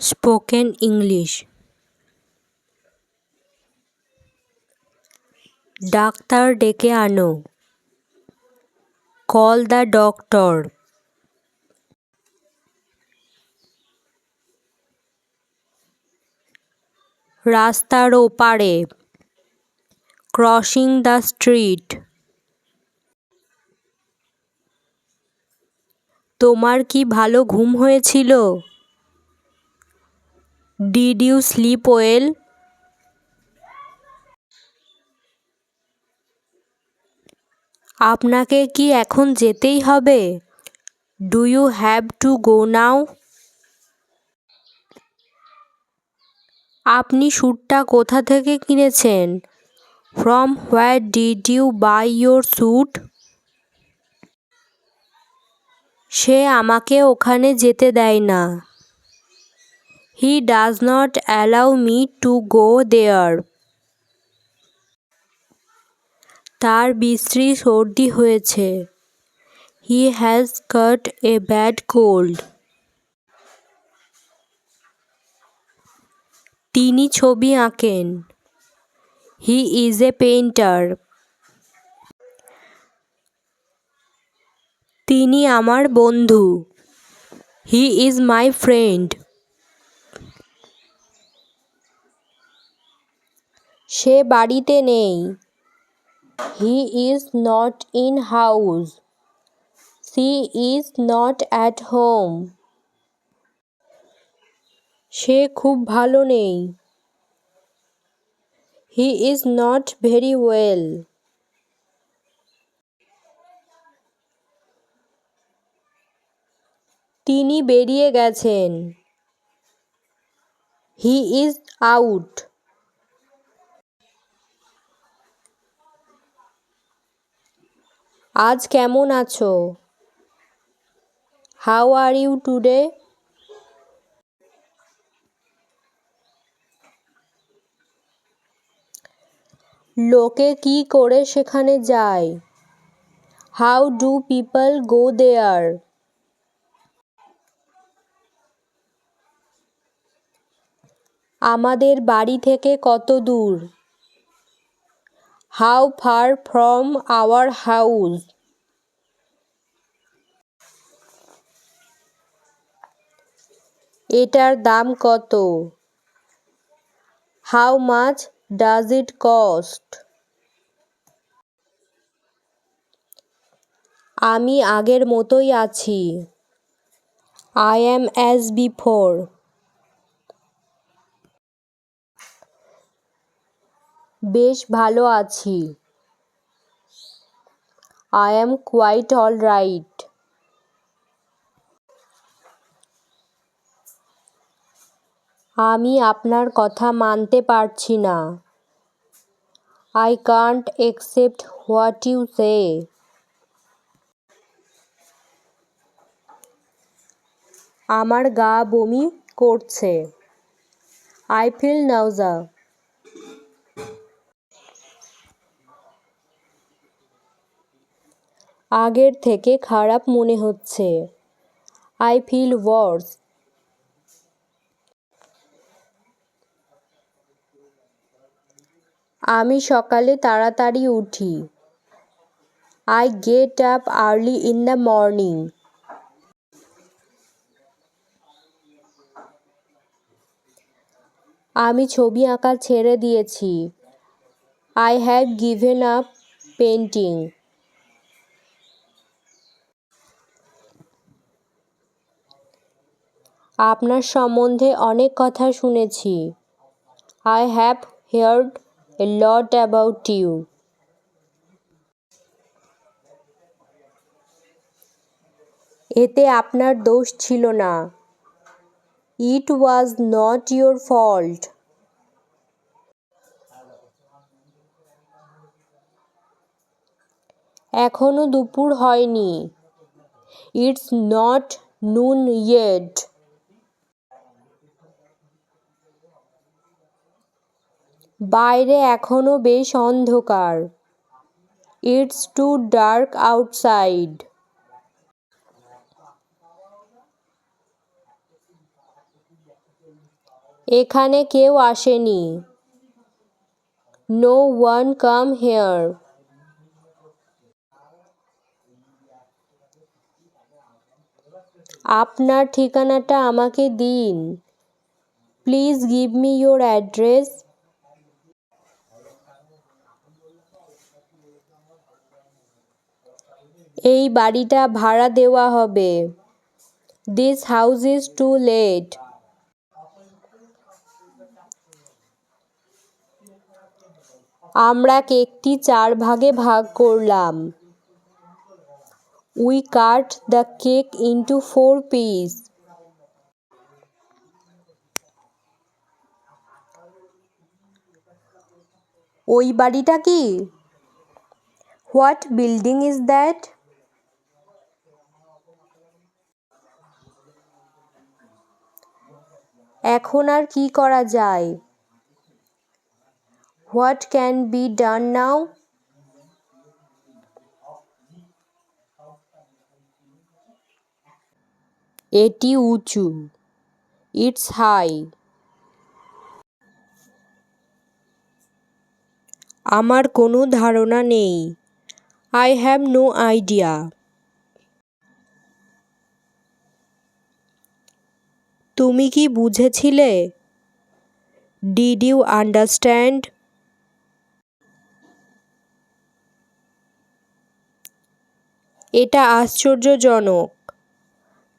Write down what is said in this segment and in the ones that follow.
Spoken English. ডাক্তার ডেকে আনো। Call the doctor. রাস্তার ওপারে। Crossing the street. তোমার কি ভালো ঘুম হয়েছিল? ডিড ইউ স্লিপ ওয়েল আপনাকে কি এখন যেতেই হবে? Do you have to go now আপনি স্যুটটা কোথা থেকে কিনেছেন? From where did you buy your suit সে আমাকে ওখানে যেতে দেয় না। He does not allow me to go there তার বিশ্রী সর্দি হয়েছে। He has caught a bad cold তিনি ছবি আঁকেন। হি ইজ এ পেইন্টার তিনি আমার বন্ধু। হি ইজ মাই ফ্রেন্ড সে বাড়িতে নেই। He is not in house she is not at home সে খুব ভালো নেই। He is not very well তিনি বেরিয়ে গেছেন। হি ইজ আউট আজ কেমন আছো? হাউ আর ইউ টুডে লোকে কি করে সেখানে যায়? How do people go there আমাদের বাড়ি থেকে কত দূর? How far from our house? এটার দাম কত? How much does it cost? আমি আগের মতোই আছি। I am as before. বেশ ভালো আছি। I am quite all right আমি আপনার কথা মানতে পারছি না। I can't accept what you say আমার গা বমি করছে। আই ফিল নাউজা আগের থেকে খারাপ মনে হচ্ছে। আই ফিল ওয়ার্স আমি সকালে তাড়াতাড়ি উঠি। I get up early in the morning আমি ছবি আঁকা ছেড়ে দিয়েছি। I have given up painting আপনার সম্বন্ধে অনেক কথা শুনেছি। I have heard a lot about you এতে আপনার দোষ ছিল না। It was not your fault এখনও দুপুর হয়নি। ইটস নট নুন ইয়েট বাইরে এখনও বেশ অন্ধকার। ইটস টু ডার্ক আউটসাইড এখানে কেউ আসেনি। নো ওয়ান কাম হেয়ার আপনার ঠিকানাটা আমাকে দিন। Please give me your address এই বাড়িটা ভাড়া দেওয়া হবে। This house is to let আমরা কেকটি চার ভাগে ভাগ করলাম। We cut the cake into four piece ওই বাড়িটা কি? হোয়াট বিল্ডিং ইজ দ্যাট এখন আর কি করা যায়? What can be done now এটি উঁচু। ইটস হাই আমার কোনো ধারণা নেই। আই হ্যাভ নো আইডিয়া তুমি কি বুঝেছিলে? ডিড ইউ আন্ডারস্ট্যান্ড এটা আশ্চর্যজনক।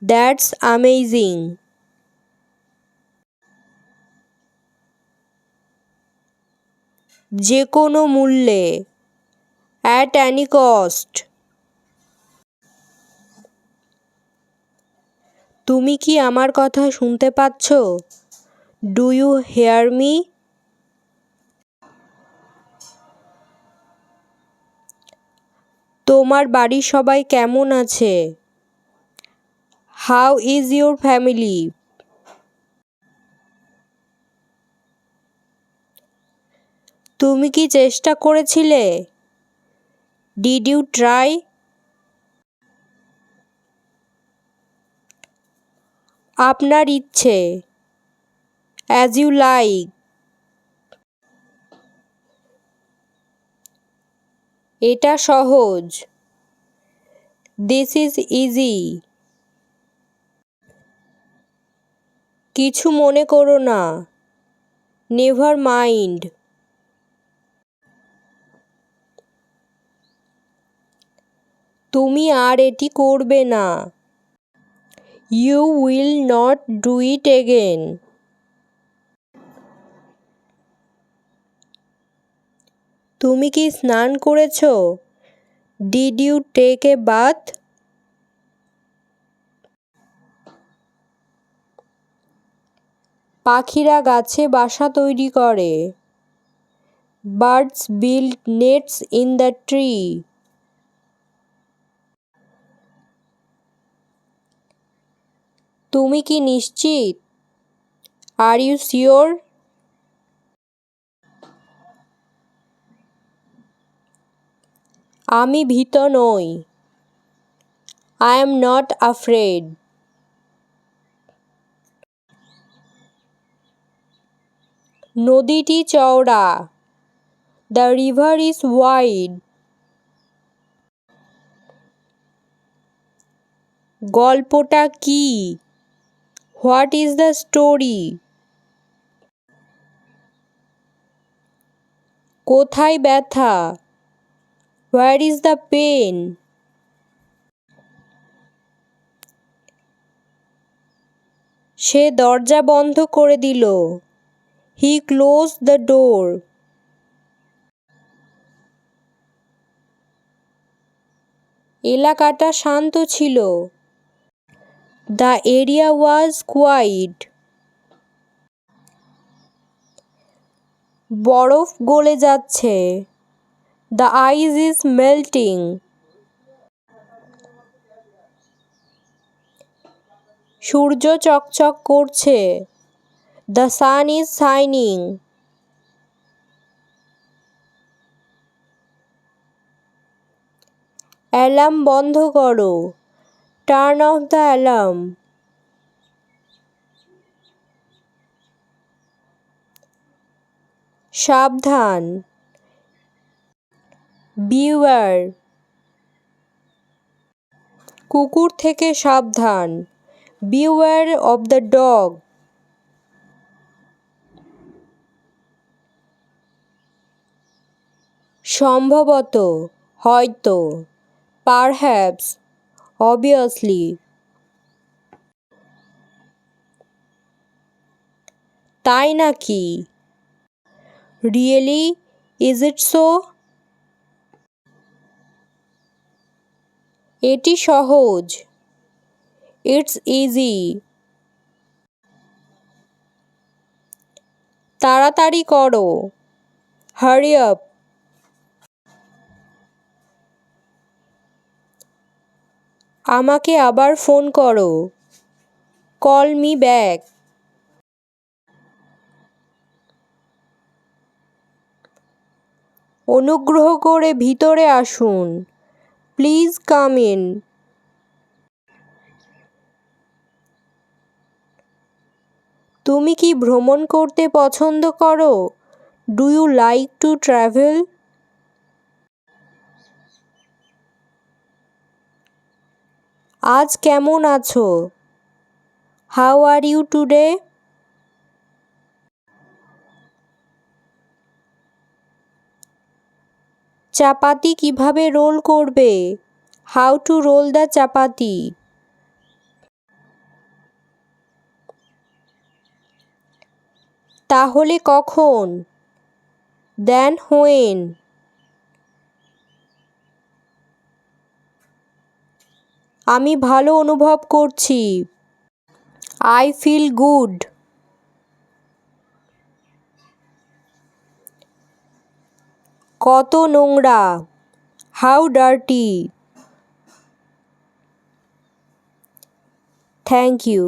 দ্যাটস আমেজিং যে কোনো মূল্যে। অ্যাট অ্যানি কস্ট তুমি কি আমার কথা শুনতে পাচ্ছ? ডু ইউ হেয়ার মি তোমার বাড়ির সবাই কেমন আছে? হাউ ইজ ইউর ফ্যামিলি তুমি কি চেষ্টা করেছিলে? ডিড ইউ ট্রাই আপনার ইচ্ছে। অ্যাজ ইউ লাইক এটা সহজ। দিস ইজ ইজি কিছু মনে করো না। নেভার মাইন্ড তুমি আর এটি করবে না। You will not do it again তুমি কি স্নান করেছ? Did you take a bath পাখিরা গাছে বাসা তৈরি করে। Birds build nests in the tree তুমি কি নিশ্চিত? আর ইউ শিওর আমি ভীত নই। আই এম নট আফ্রেড নদীটি চওড়া। দ্য রিভার ইজ ওয়াইড গল্পটা কি? What is the story? কোথায় ব্যথা? হোয়ার ইজ দ্য পেন সে দরজা বন্ধ করে দিল। He close the door. এলাকাটা শান্ত ছিল। দ্য এরিয়া ওয়াজ কোয়াইট বরফ গলে যাচ্ছে। দ্য আইজ ইজ মেল্টিং সূর্য চকচক করছে। The sun is shining alarm বন্ধ করো। টার্ন অফ দ্য অ্যালার্ম সাবধান। বিওয়ার কুকুর থেকে সাবধান। বিওয়ার অফ দ্য ডগ সম্ভবত, হয়তো পারহ্যাপস অবভিয়াসলি তাই নাকি? রিয়েলি ইজ ইট সো এটি সহজ। ইটস ইজি তাড়াতাড়ি করো। হারি আপ আমাকে আবার ফোন করো। Call me back. অনুগ্রহ করে ভিতরে আসুন। Please come in. তুমি কি ভ্রমণ করতে পছন্দ করো? Do you like to travel? আজ কেমন আছো? হাউ আর ইউ টুডে চাপাতি কীভাবে রোল করবে? হাউ টু রোল দ্য চাপাতি? তাহলে কখন? দেন হোয়েন আমি ভালো অনুভব করছি। আই ফিল গুড কত নোংরা। How dirty thank you